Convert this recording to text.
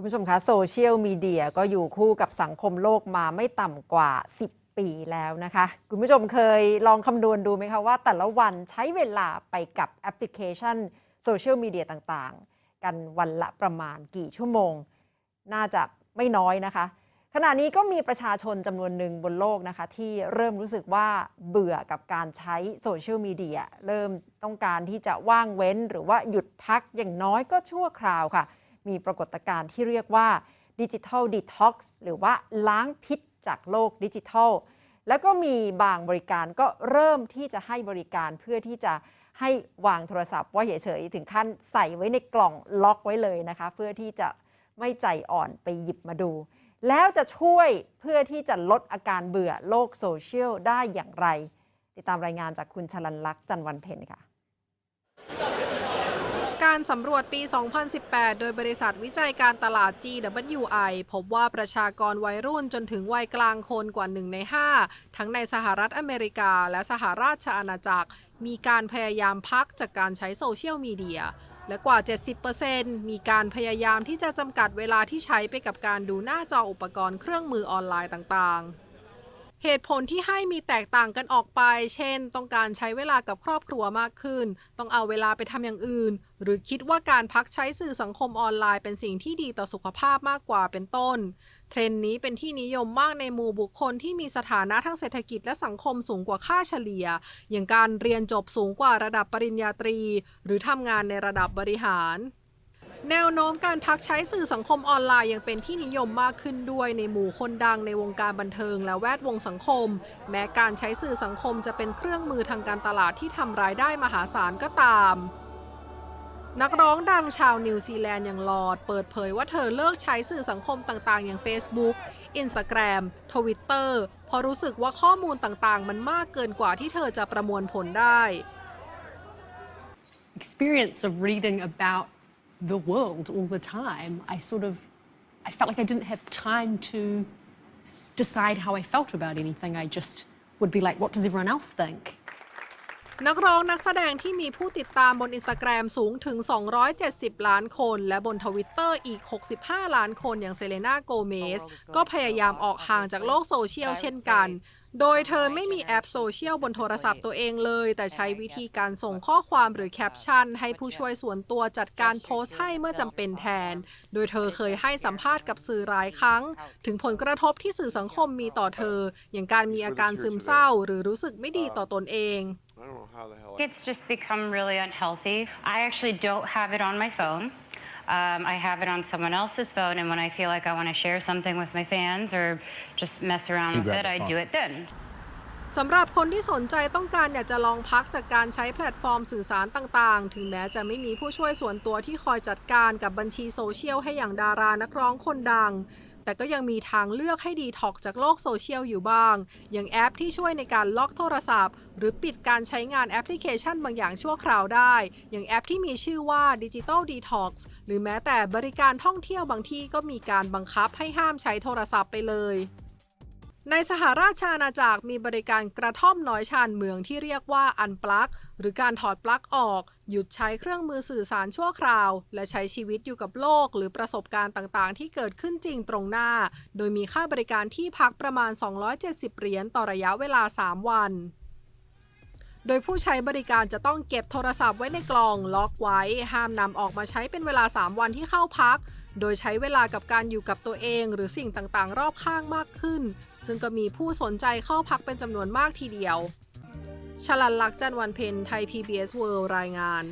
คุณผู้ชมคะโซเชียลมีเดียก็อยู่คู่กับสังคมโลกมาไม่ต่ำกว่า 10 ปีแล้วนะคะ คุณผู้ชมเคยลองคำนวณดูไหมคะว่าแต่ละวันใช้เวลาไปกับแอปพลิเคชันโซเชียลมีเดียต่างๆ กันวันละประมาณกี่ชั่วโมง น่าจะไม่น้อยนะคะ ขณะนี้ก็มีประชาชนจำนวนหนึ่งบนโลกนะคะ ที่เริ่มรู้สึกว่าเบื่อกับการใช้โซเชียลมีเดียเริ่มต้องการที่จะว่างเว้นหรือว่าหยุดพักอย่างน้อยก็ชั่วคราวค่ะ มีปรากฏการณ์ที่เรียกว่าดิจิทัลดีท็อกซ์หรือว่าล้างพิษจากโลกดิจิทัล แล้วก็มีบางบริการก็เริ่มที่จะให้บริการเพื่อที่จะให้วางโทรศัพท์ว่าเฉยๆถึงขั้นใส่ไว้ในกล่องล็อกไว้เลยนะคะ เพื่อที่จะไม่ใจอ่อนไปหยิบมาดู แล้วจะช่วยเพื่อที่จะลดอาการเบื่อโลกโซเชียลได้อย่างไร ติดตามรายงานจากคุณชลันลักษณ์จันทร์วันเพ็ญค่ะ การสำรวจปี 2018 โดยบริษัทวิจัยการตลาด GWI พบว่าประชากรวัยรุ่นจนถึงวัยกลางคนกว่า 1 ใน 5 ทั้งในสหรัฐอเมริกาและสหราชอาณาจักร มีการพยายามพักจากการใช้โซเชียลมีเดีย และกว่า 70%มีการพยายามที่จะจำกัดเวลาที่ใช้ไปกับการดูหน้าจออุปกรณ์เครื่องมือออนไลน์ต่างๆ เหตุผลที่ให้มีแตกต่างกันออกไป เช่น ต้องการใช้เวลากับครอบครัวมากขึ้น ต้องเอาเวลาไปทำอย่างอื่น หรือคิดว่าการพักใช้สื่อสังคมออนไลน์เป็นสิ่งที่ดีต่อสุขภาพมากกว่าเป็นต้น เทรนด์นี้เป็นที่นิยมมากในหมู่บุคคลที่มีสถานะทางเศรษฐกิจและสังคมสูงกว่าค่าเฉลี่ย อย่างการเรียนจบสูงกว่าระดับปริญญาตรี หรือทำงานในระดับบริหาร แนวโน้มการพักใช้สื่อสังคมออนไลน์ยังเป็นที่นิยมมากขึ้นด้วยในหมู่คนดังในวงการบันเทิงและแวดวงสังคม แม้การใช้สื่อสังคมจะเป็นเครื่องมือทางการตลาดที่ทำรายได้มหาศาลก็ตาม นักร้องดังชาวนิวซีแลนด์อย่างลอด เปิดเผยว่าเธอเลิกใช้สื่อสังคมต่างๆ อย่าง Facebook Instagram Twitter เพราะรู้สึกว่าข้อมูลต่างๆ มันมากเกินกว่าที่เธอจะประมวลผลได้ experience of reading about the world all the time, I sort of I felt like I didn't have time to decide how I felt about anything. I just would be like, what does everyone else think? นักร้องนักแสดงที่มีผู้ติดตามบนอินสตาแกรมสูงถึง 270 ล้านคน และบนทวิตเตอร์อีก 65 ล้านคนอย่างเซเลนาโกเมส ก็พยายามออกห่างจากโลกโซเชียลเช่นกัน โดยเธอไม่มีแอปโซเชียลบนโทรศัพท์ตัวเองเลย แต่ใช้วิธีการส่งข้อความหรือแคปชั่น ให้ผู้ช่วยส่วนตัวจัดการโพสต์ให้เมื่อจำเป็นแทน โดยเธอเคยให้สัมภาษณ์กับสื่อหลายครั้ง ถึงผลกระทบที่สื่อสังคมมีต่อเธอ อย่างการมีอาการซึมเศร้า หรือรู้สึกไม่ดีต่อตนเอง I don't know how the hell. I- It's just become really unhealthy. I actually don't have it on my phone. Um, I have it on someone else's phone, and when I feel like I want to share something with my fans or just mess around You with grab it, the I phone. do it then. สำหรับคนที่สนใจต้องการอยากจะลองพักจากการใช้แพลตฟอร์มสื่อสารต่างๆ ถึงแม้จะไม่มีผู้ช่วยส่วนตัวที่คอยจัดการกับบัญชีโซเชียลให้อย่างดารานักร้องคนดัง แต่ก็ยังมีทางเลือกให้ดีท็อกจากโลกโซเชียลอยู่บ้าง อย่างแอปที่ช่วยในการล็อกโทรศัพท์ หรือปิดการใช้งานแอปพลิเคชันบางอย่างชั่วคราวได้ อย่างแอปที่มีชื่อว่า Digital Detox หรือแม้แต่บริการท่องเที่ยวบางที่ก็มีการบังคับให้ห้ามใช้โทรศัพท์ไปเลย ในสหราชอาณาจักรมีบริการกระท่อมน้อยชานเมืองที่เรียกว่าอันปลั๊กหรือการถอดปลั๊กออก หยุดใช้เครื่องมือสื่อสารชั่วคราว และใช้ชีวิตอยู่กับโลก หรือประสบการณ์ต่างๆ ที่เกิดขึ้นจริงตรงหน้า โดยมีค่าบริการที่พักประมาณ 270 เหรียญต่อระยะเวลา 3 วัน โดยผู้ใช้บริการจะต้องเก็บโทรศัพท์ไว้ในกล่องล็อกไว้ ห้ามนำออกมาใช้เป็นเวลา 3 วันที่เข้าพัก โดยใช้เวลากับการอยู่กับตัวเอง หรือสิ่งต่างๆ รอบข้างมากขึ้น ซึ่งก็มีผู้สนใจเข้าพักเป็นจำนวนมากทีเดียวชลันลักษณ์จันทร์วันเพ็ญไทย PBS World รายงาน